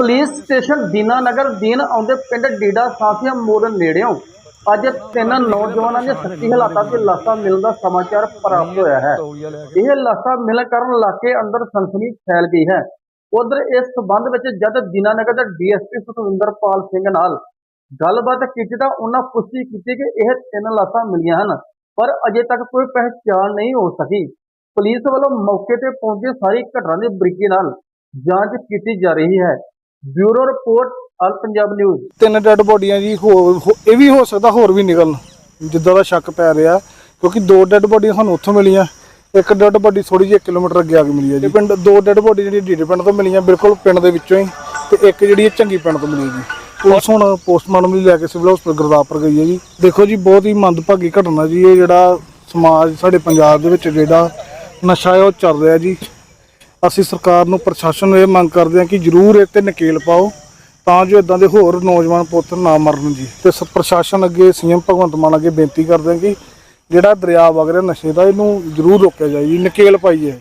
Police station Dinanagar ਦੀਨ ਆਉਂਦੇ ਪਿੰਡ ਡੀਡਾ ਸਾਫੀਆ ਮੋੜ ਨੇੜਿਓਂ। ਅੱਜ ਤਿੰਨ ਨੌਜਵਾਨਾਂ ਦੇ ਸੱਚੀ ਹਾਲਾਤਾਂ 'ਚ ਲਾਸ਼ਾਂ ਮਿਲਣ ਦਾ ਸਮਾਚਾਰ ਪ੍ਰਾਪਤ ਹੋਇਆ ਹੈ। ਇਹ ਲਾਸ਼ਾਂ ਮਿਲਣ ਕਾਰਨ ਇਲਾਕੇ ਅੰਦਰ ਸਨਸਨੀ ਫੈਲ ਗਈ ਹੈ। ਉਧਰ ਇਸ ਸਬੰਧ ਵਿੱਚ ਜਦ ਦੀਨਾਨਗਰ ਦੇ ਡੀਐਸਪੀ ਸੁਖਵਿੰਦਰਪਾਲ ਸਿੰਘ ਨਾਲ ਗੱਲਬਾਤ ਕੀਤੀ ਤਾਂ ਉਹਨਾਂ ਪੁਸ਼ਟੀ ਕੀਤੀ ਕਿ ਇਹ ਤਿੰਨ ਲਾਸ਼ਾਂ ਮਿਲੀਆਂ ਹਨ, ਪਰ ਅਜੇ ਤੱਕ ਕੋਈ ਪਹਿਚਾਣ ਨਹੀਂ ਹੋ ਸਕੀ। ਪੁਲਿਸ ਵੱਲੋਂ ਮੌਕੇ ਤੇ ਪਹੁੰਚੇ ਸਾਰੀ ਘਟਨਾ ਦੀ ਬਰੀਕੀ ਨਾਲ ਜਾਂਚ ਕੀਤੀ ਜਾ ਰਹੀ ਹੈ। Bureau report all Punjab news. ਤਿੰਨ ਡੈੱਡ ਬੋਡੀਆਂ ਜੀ ਹੋਰ ਹੋ- ਇਹ ਵੀ ਹੋ ਸਕਦਾ ਹੋਰ ਵੀ ਨਿਕਲਣ ਜਿੱਦਾਂ ਦਾ ਸ਼ੱਕ ਪੈ ਰਿਹਾ ਕਿਉਂਕਿ ਦੋ ਡੈੱਡ ਬੋਡੀਆਂ ਸਾਨੂੰ ਉੱਥੋਂ ਮਿਲੀਆਂ ਇੱਕ ਡੈੱਡ ਬੋਡੀ ਥੋੜੀ ਜਿਹੀ 1 ਕਿਲੋਮੀਟਰ ਅੱਗੇ ਆ ਕੇ ਮਿਲੀ ਹੈ ਜੀ। ਪਿੰਡ ਦੋ ਡੈੱਡ ਬੋਡੀ ਜਿਹੜੀ ਢੀਡੇ ਪਿੰਡ ਤੋਂ ਮਿਲੀਆਂ ਬਿਲਕੁਲ ਪਿੰਡ ਦੇ ਵਿੱਚੋਂ ਹੀ ਤੇ ਇੱਕ ਜਿਹੜੀ ਇਹ ਚੰਗੀ ਪਿੰਡ ਤੋਂ ਮਿਲੀ ਜੀ। ਪੁਲਿਸ ਹੁਣ ਪੋਸਟਮਾਰਟਮ ਲਈ ਲੈ ਕੇ ਸਿਵਲ ਹਸਪਤਾਲ ਗੁਰਦਾਸਪੁਰ ਗਈ ਹੈ ਜੀ। ਦੇਖੋ ਜੀ ਬਹੁਤ ਹੀ ਮੰਦਭਾਗੀ ਘਟਨਾ ਜੀ ਇਹ ਜਿਹੜਾ ਸਮਾਜ ਸਾਡੇ ਪੰਜਾਬ ਦੇ ਵਿੱਚ ਜਿਹੜਾ ਨਸ਼ਾ ਹੈ ਉਹ ਚੱਲ ਰਿਹਾ ਜੀ। ਅਸੀਂ ਸਰਕਾਰ ਨੂੰ ਪ੍ਰਸ਼ਾਸਨ ਨੂੰ ਇਹ ਮੰਗ ਕਰਦੇ ਹਾਂ ਕਿ ਜ਼ਰੂਰ ਇਹ ਤੇ ਨਕੇਲ ਪਾਓ ਤਾਂ ਜੋ ਇਦਾਂ ਦੇ ਹੋਰ ਨੌਜਵਾਨ ਪੁੱਤ ਨਾ ਮਰਨ ਜੀ। ਤੇ ਸ- ਪ੍ਰਸ਼ਾਸਨ ਅੱਗੇ, ਸੀਐਮ ਭਗਵੰਤ ਮਾਨ ਅੱਗੇ ਬੇਨਤੀ ਕਰਦੇ ਹਾਂ ਕਿ ਜਿਹੜਾ ਦਰਿਆ ਵਗ ਰਿਹਾ ਨਸ਼ੇ ਦਾ, ਇਹਨੂੰ ਜ਼ਰੂਰ ਰੋਕਿਆ ਜਾਏ ਜੀ, ਨਕੇਲ ਪਾਈਏ।